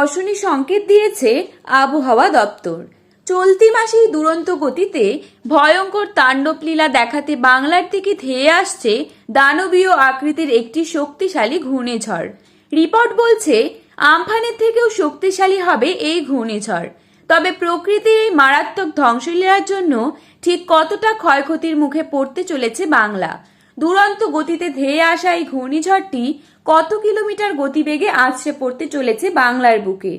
অশনি সংকেত দিয়েছে আবহাওয়া দপ্তর। চলতি মাসেই দুরন্ত গতিতে ভয়ঙ্কর তাণ্ডব লীলা দেখাতে বাংলার দিকে ধেয়ে আসছে দানবীয় আকৃতির একটি শক্তিশালী ঘূর্ণিঝড়। রিপোর্ট বলছে, আমফানের থেকেও শক্তিশালী হবে এই ঘূর্ণিঝড়। তবে প্রকৃতির এই মারাত্মক ধ্বংসলীলার জন্য ঠিক কতটা ক্ষয়ক্ষতির মুখে পড়তে চলেছে বাংলা। দুরন্ত গতিতে ধেয়ে আসা এই ঘূর্ণিঝড়টি কত কিলোমিটার গতিবেগে আছড়ে পড়তে চলেছে বাংলার বুকে?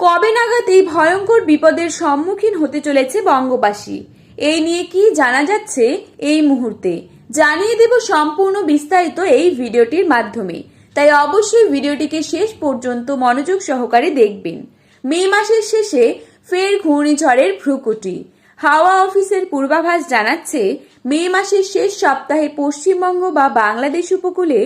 কবে নাগাদ এই ভয়ঙ্কর বিপদের সম্মুখীন হতে চলেছে বঙ্গবাসী? এই নিয়ে কি জানা যাচ্ছে এই মুহূর্তে? জানিয়ে দেব সম্পূর্ণ বিস্তারিত এই ভিডিওটির মাধ্যমে। তাই অবশ্যই ভিডিওটিকে শেষ পর্যন্ত মনোযোগ সহকারে দেখবেন। মে মাসের শেষে ফের ঘূর্ণিঝড়ের ভ্রুকুটি। হাওয়া অফিসের পূর্বাভাস জানাচ্ছে, মে মাসের শেষ সপ্তাহে পশ্চিমবঙ্গ বা বাংলাদেশ উপকূলে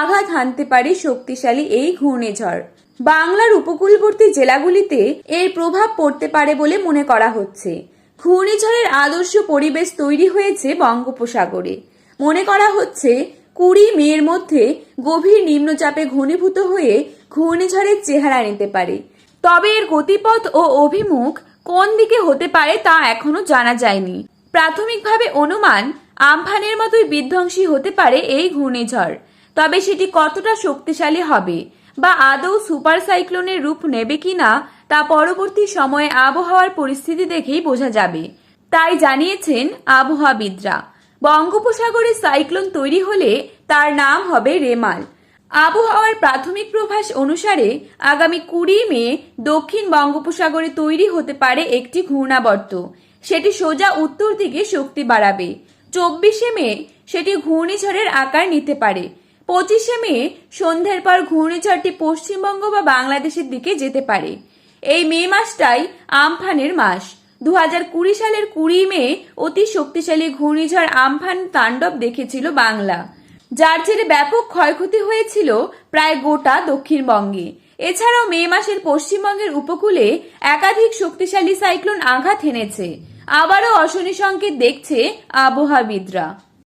আঘাত হানতে পারে শক্তিশালী এই ঘূর্ণিঝড়। বাংলার উপকূলবর্তী জেলাগুলিতে এর প্রভাব পড়তে পারে বলে মনে করা হচ্ছে। ঘূর্ণিঝড়ের আদর্শ পরিবেশ তৈরি হয়েছে বঙ্গোপসাগরে। মনে করা হচ্ছে, কুড়ি মের মধ্যে গভীর নিম্নচাপে ঘনীভূত হয়ে ঘূর্ণিঝড়ের চেহারা নিতে পারে। তবে এর গতিপথ ও অভিমুখ কোন দিকে হতে পারে তা এখনও জানা যায়নি। প্রাথমিকভাবে অনুমান আমফানের মতোই বিধ্বংসী হতে পারে এই ঘূর্ণিঝড়। তবে সেটি কতটা শক্তিশালী হবে বা আদৌ সুপার সাইক্লোনের রূপ নেবে কিনা তা পরবর্তী সময়ে আবহাওয়ার পরিস্থিতি দেখেই বোঝা যাবে। তাই জানিয়েছেন আবহাওয়াবিদরা। বঙ্গোপসাগরে সাইক্লোন তৈরি হলে তার নাম হবে রেমাল। আবহাওয়ার প্রাথমিক প্রভাস অনুসারে আগামী কুড়ি মে দক্ষিণ বঙ্গোপসাগরে তৈরি হতে পারে একটি ঘূর্ণাবর্ত। সেটি সোজা উত্তর দিকে শক্তি বাড়াবে। চব্বিশে মে সেটি ঘূর্ণিঝড়ের আকার নিতে পারে। পঁচিশে মে সন্ধ্যের পর ঘূর্ণিঝড়টি পশ্চিমবঙ্গ বা বাংলাদেশের দিকে যেতে পারে। এই মে মাসটাই আমফানের মাস। দু হাজার কুড়ি সালের কুড়ি মে অতি শক্তিশালী ঘূর্ণিঝড় আমফান তাণ্ডব দেখেছিল বাংলা। যার জেরে ব্যাপক ক্ষয়ক্ষতি হয়েছিল প্রায় গোটা দক্ষিণবঙ্গে। এছাড়াও মে মাসের পশ্চিমবঙ্গের উপকূলে একাধিক শক্তিশালী সাইক্লোন আঘাত হেনেছে আবারও অশনি সংকেত দেখছে আবহাওয়াবিদরা।